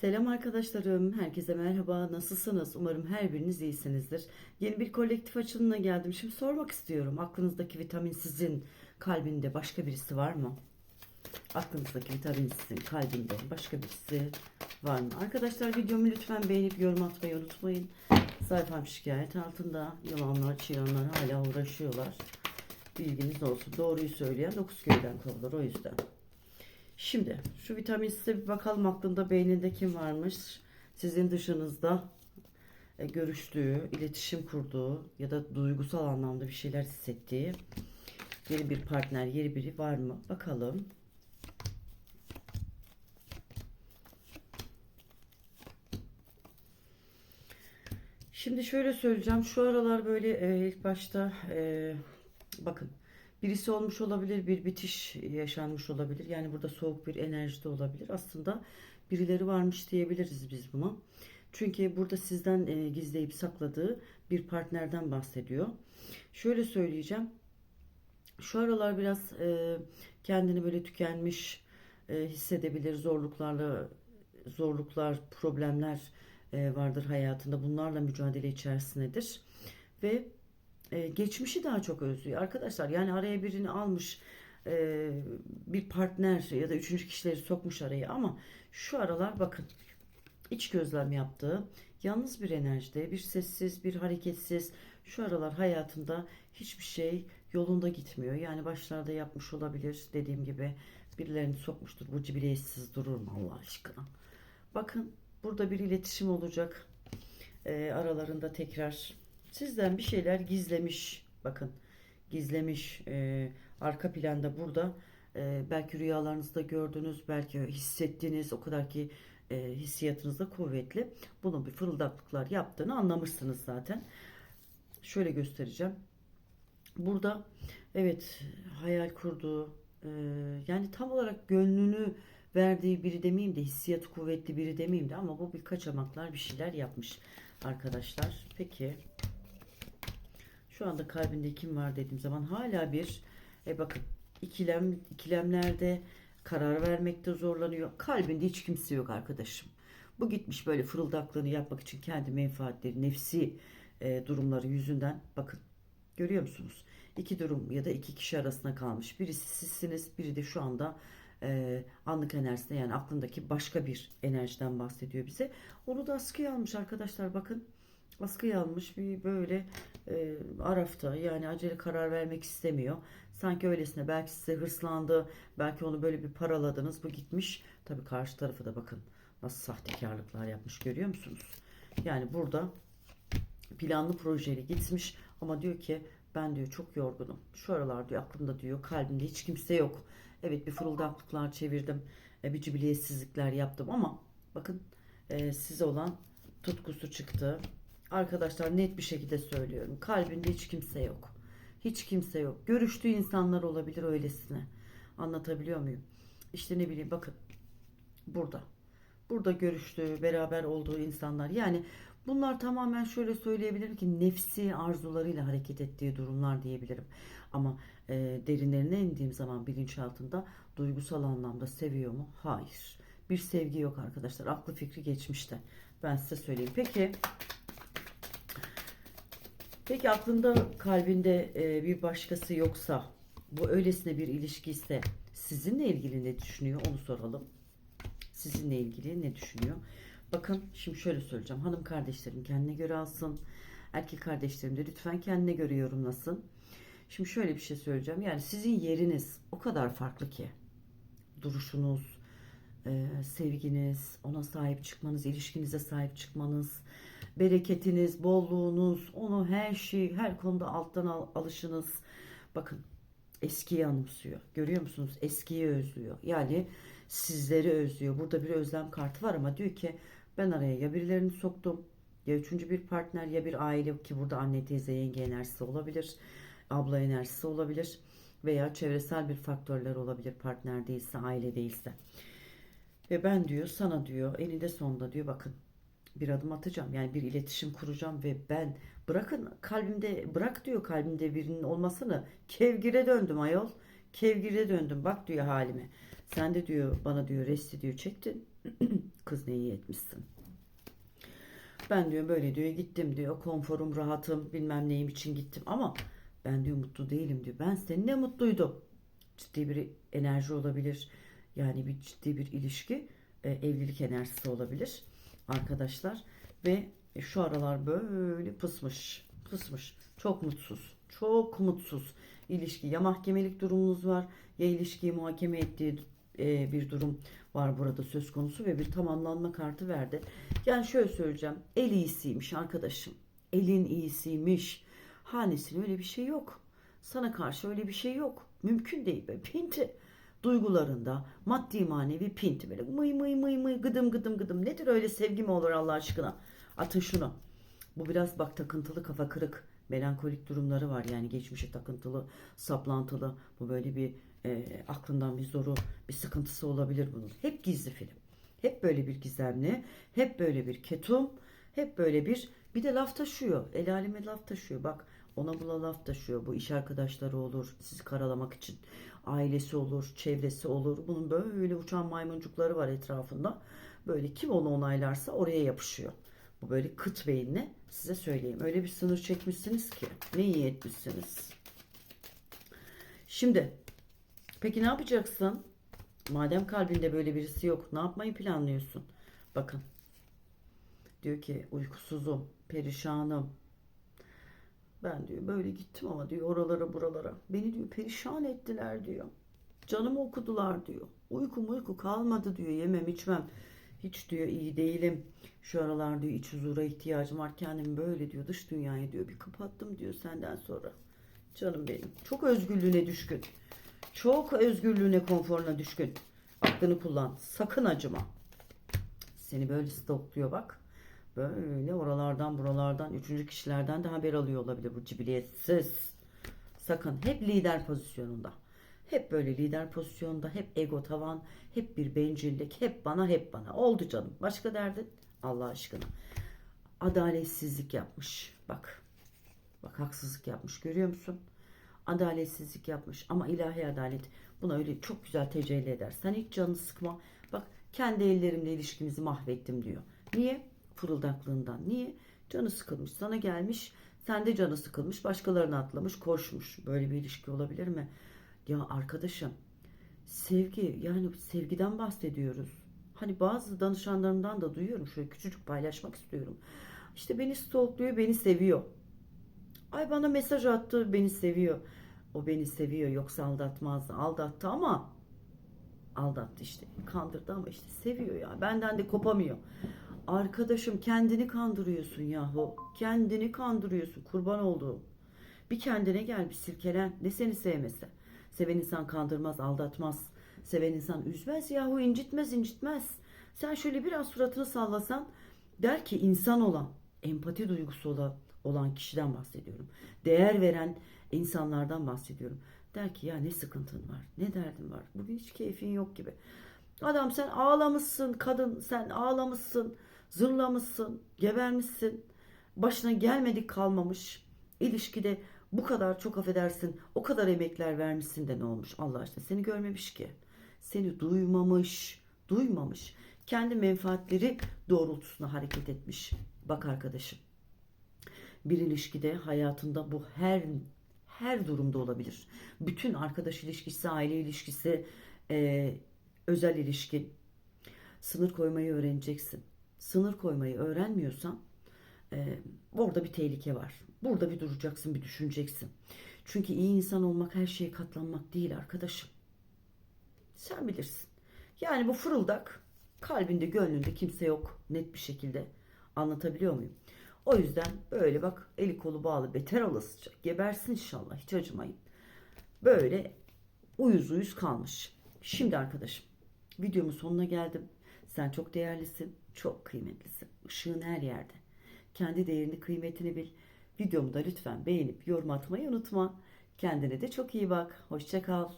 Selam arkadaşlarım, herkese merhaba. Nasılsınız? Umarım her biriniz iyisinizdir. Yeni bir kolektif açılımına geldim. Şimdi sormak istiyorum. Aklınızdaki vitaminsizin kalbinde başka birisi var mı? Aklınızdaki vitaminsizin kalbinde başka birisi var mı? Arkadaşlar videomu lütfen beğenip yorum atmayı unutmayın. Sayfam şikayet altında. Yalanlar, çıyanlar hala uğraşıyorlar. Bilginiz olsun. Doğruyu söyleyen dokuz köyden kovulur o yüzden. Şimdi şu vitamin size bir bakalım aklında beyninde kim varmış? Sizin dışınızda e, görüştüğü, iletişim kurduğu ya da duygusal anlamda bir şeyler hissettiği yeni bir partner, yeni biri var mı? Bakalım. Şimdi şöyle söyleyeceğim. Şu aralar böyle e, ilk başta e, bakın birisi olmuş olabilir, bir bitiş yaşanmış olabilir. Yani burada soğuk bir enerji de olabilir. Aslında birileri varmış diyebiliriz biz buna. Çünkü burada sizden e, gizleyip sakladığı bir partnerden bahsediyor. Şöyle söyleyeceğim. Şu aralar biraz e, kendini böyle tükenmiş e, hissedebilir. Zorluklarla zorluklar, problemler vardır hayatında. Bunlarla mücadele içerisindedir. Ve e, geçmişi daha çok özlüyor. Arkadaşlar yani araya birini almış e, bir partner ya da üçüncü kişileri sokmuş araya ama şu aralar bakın iç gözlem yaptığı yalnız bir enerjide bir sessiz bir hareketsiz şu aralar hayatında hiçbir şey yolunda gitmiyor. Yani başlarda yapmış olabilir dediğim gibi birilerini sokmuştur. Bu cibiletsiz durur mu Allah aşkına? Bakın burada bir iletişim olacak. E, aralarında tekrar sizden bir şeyler gizlemiş. Bakın gizlemiş. E, arka planda burada e, belki rüyalarınızda gördünüz, belki hissettiniz. O kadar ki e, hissiyatınız da kuvvetli. Bunun bir fırıldaklıklar yaptığını anlamışsınız zaten. Şöyle göstereceğim. Burada evet hayal kurduğu e, yani tam olarak gönlünü verdiği biri demeyeyim de hissiyatı kuvvetli biri demeyeyim de ama bu bir kaçamaklar bir şeyler yapmış arkadaşlar. Peki şu anda kalbinde kim var dediğim zaman hala bir e bakın ikilem ikilemlerde karar vermekte zorlanıyor. Kalbinde hiç kimse yok arkadaşım. Bu gitmiş böyle fırıldaklığını yapmak için kendi menfaatleri, nefsi e, durumları yüzünden bakın görüyor musunuz? İki durum ya da iki kişi arasında kalmış. Birisi sizsiniz, biri de şu anda e, anlık enerjisinde yani aklındaki başka bir enerjiden bahsediyor bize. Onu da askıya almış arkadaşlar bakın. Askıya almış bir böyle e, arafta yani acele karar vermek istemiyor. Sanki öylesine belki size hırslandı, belki onu böyle bir paraladınız. Bu gitmiş. Tabii karşı tarafı da bakın nasıl sahtekarlıklar yapmış görüyor musunuz? Yani burada planlı projeli gitmiş ama diyor ki ben diyor çok yorgunum. Şu aralar diyor aklımda diyor kalbimde hiç kimse yok. Evet bir fırıldaklıklar çevirdim. E, bir cibiliyetsizlikler yaptım ama bakın e, size olan tutkusu çıktı. Arkadaşlar net bir şekilde söylüyorum. Kalbinde hiç kimse yok. Hiç kimse yok. Görüştüğü insanlar olabilir öylesine. Anlatabiliyor muyum? İşte ne bileyim bakın. Burada. Burada görüştüğü, beraber olduğu insanlar. Yani bunlar tamamen şöyle söyleyebilirim ki nefsi arzularıyla hareket ettiği durumlar diyebilirim. Ama e, derinlerine indiğim zaman bilinçaltında duygusal anlamda seviyor mu? Hayır. Bir sevgi yok arkadaşlar. Aklı fikri geçmişte. Ben size söyleyeyim. Peki Peki aklında kalbinde e, bir başkası yoksa bu öylesine bir ilişki ise sizinle ilgili ne düşünüyor onu soralım. Sizinle ilgili ne düşünüyor? Bakın şimdi şöyle söyleyeceğim. Hanım kardeşlerim kendine göre alsın. Erkek kardeşlerim de lütfen kendine göre yorumlasın. Şimdi şöyle bir şey söyleyeceğim. Yani sizin yeriniz o kadar farklı ki. Duruşunuz, e, sevginiz, ona sahip çıkmanız, ilişkinize sahip çıkmanız, bereketiniz, bolluğunuz, onu her şey, her konuda alttan al, alışınız. Bakın eskiyi anımsıyor. Görüyor musunuz? Eskiyi özlüyor. Yani sizleri özlüyor. Burada bir özlem kartı var ama diyor ki ben araya ya birilerini soktum ya üçüncü bir partner ya bir aile ki burada anne teyze yenge enerjisi olabilir. Abla enerjisi olabilir veya çevresel bir faktörler olabilir partner değilse aile değilse. Ve ben diyor sana diyor eninde sonunda diyor bakın bir adım atacağım. Yani bir iletişim kuracağım ve ben bırakın kalbimde bırak diyor kalbimde birinin olmasını. Kevgire döndüm ayol. Kevgire döndüm. Bak diyor halime. Sen de diyor bana diyor resti diyor çektin. Kız ne iyi etmişsin. Ben diyor böyle diyor gittim diyor konforum rahatım bilmem neyim için gittim ama ben diyor mutlu değilim diyor. Ben seninle mutluydum. Ciddi bir enerji olabilir. Yani bir ciddi bir ilişki e, evlilik enerjisi olabilir arkadaşlar ve şu aralar böyle pısmış pısmış çok mutsuz çok mutsuz ilişki ya mahkemelik durumunuz var ya ilişkiyi muhakeme ettiği e, bir durum var burada söz konusu ve bir tamamlanma kartı verdi. Yani şöyle söyleyeceğim. El iyisiymiş arkadaşım. Elin iyisiymiş. Hanesin öyle bir şey yok. Sana karşı öyle bir şey yok. Mümkün değil be. Pinti. Duygularında maddi manevi pinti böyle mıy mıy mıy mıy gıdım gıdım gıdım. Nedir öyle sevgi mi olur Allah aşkına? Atın şunu. Bu biraz bak takıntılı kafa kırık melankolik durumları var yani geçmişe takıntılı saplantılı bu böyle bir e, aklından bir zoru bir sıkıntısı olabilir bunun. Hep gizli film. Hep böyle bir gizemli, hep böyle bir ketum, hep böyle bir bir de laf taşıyor. El aleme laf taşıyor. Bak ona bula laf taşıyor. Bu iş arkadaşları olur sizi karalamak için. Ailesi olur, çevresi olur. Bunun böyle uçan maymuncukları var etrafında. Böyle kim onu onaylarsa oraya yapışıyor. Bu böyle kıt beyinle size söyleyeyim. Öyle bir sınır çekmişsiniz ki. Ne iyi etmişsiniz. Şimdi peki ne yapacaksın? Madem kalbinde böyle birisi yok, ne yapmayı planlıyorsun? Bakın. Diyor ki uykusuzum, perişanım. Ben diyor böyle gittim ama diyor oralara buralara. Beni diyor perişan ettiler diyor. Canımı okudular diyor. Uykum uyku kalmadı diyor. Yemem içmem. Hiç diyor iyi değilim. Şu aralar diyor iç huzura ihtiyacım var. Kendimi böyle diyor dış dünyayı diyor bir kapattım diyor senden sonra. Canım benim. Çok özgürlüğüne düşkün. Çok özgürlüğüne, konforuna düşkün. Aklını kullan. Sakın acıma. Seni böyle stokluyor bak. Böyle oralardan buralardan üçüncü kişilerden de haber alıyor olabilir bu cibiliyetsiz. Sakın hep lider pozisyonunda. Hep böyle lider pozisyonda, hep ego tavan, hep bir bencillik, hep bana hep bana. Oldu canım. Başka derdin? Allah aşkına. Adaletsizlik yapmış. Bak. Bak haksızlık yapmış. Görüyor musun? Adaletsizlik yapmış. Ama ilahi adalet buna öyle çok güzel tecelli eder. Sen hiç canını sıkma. Bak kendi ellerimle ilişkimizi mahvettim diyor. Niye? Fırıldaklığından. Niye? Canı sıkılmış. Sana gelmiş. Sen de canı sıkılmış. Başkalarına atlamış. Koşmuş. Böyle bir ilişki olabilir mi? Ya arkadaşım sevgi yani sevgiden bahsediyoruz. Hani bazı danışanlarımdan da duyuyorum. Şöyle küçücük paylaşmak istiyorum. İşte beni stalkluyor, beni seviyor. Ay bana mesaj attı, beni seviyor. O beni seviyor yoksa aldatmazdı. Aldattı ama aldattı işte. Kandırdı ama işte seviyor ya. Benden de kopamıyor. Arkadaşım kendini kandırıyorsun yahu. Kendini kandırıyorsun. Kurban olduğum. Bir kendine gel bir silkelen. Ne seni sevmese. Seven insan kandırmaz, aldatmaz. Seven insan üzmez yahu incitmez incitmez. Sen şöyle biraz suratını sallasan der ki insan olan, empati duygusu olan, olan kişiden bahsediyorum. Değer veren insanlardan bahsediyorum. Der ki ya ne sıkıntın var, ne derdin var, bugün hiç keyfin yok gibi. Adam sen ağlamışsın, kadın sen ağlamışsın, zırlamışsın, gebermişsin. Başına gelmedik kalmamış. İlişkide bu kadar çok affedersin, o kadar emekler vermişsin de ne olmuş Allah aşkına seni görmemiş ki. Seni duymamış, duymamış. Kendi menfaatleri doğrultusunda hareket etmiş. Bak arkadaşım. Bir ilişkide hayatında bu her her durumda olabilir. Bütün arkadaş ilişkisi, aile ilişkisi, e, özel ilişki. Sınır koymayı öğreneceksin. Sınır koymayı öğrenmiyorsan e, orada bir tehlike var. Burada bir duracaksın, bir düşüneceksin. Çünkü iyi insan olmak her şeye katlanmak değil arkadaşım. Sen bilirsin. Yani bu fırıldak kalbinde, gönlünde kimse yok net bir şekilde. Anlatabiliyor muyum? O yüzden böyle bak eli kolu bağlı beter olasıca gebersin inşallah hiç acımayın. Böyle uyuz uyuz kalmış. Şimdi arkadaşım videomun sonuna geldim. Sen çok değerlisin, çok kıymetlisin. Işığın her yerde. Kendi değerini, kıymetini bil. Videomu da lütfen beğenip yorum atmayı unutma. Kendine de çok iyi bak. Hoşça kal.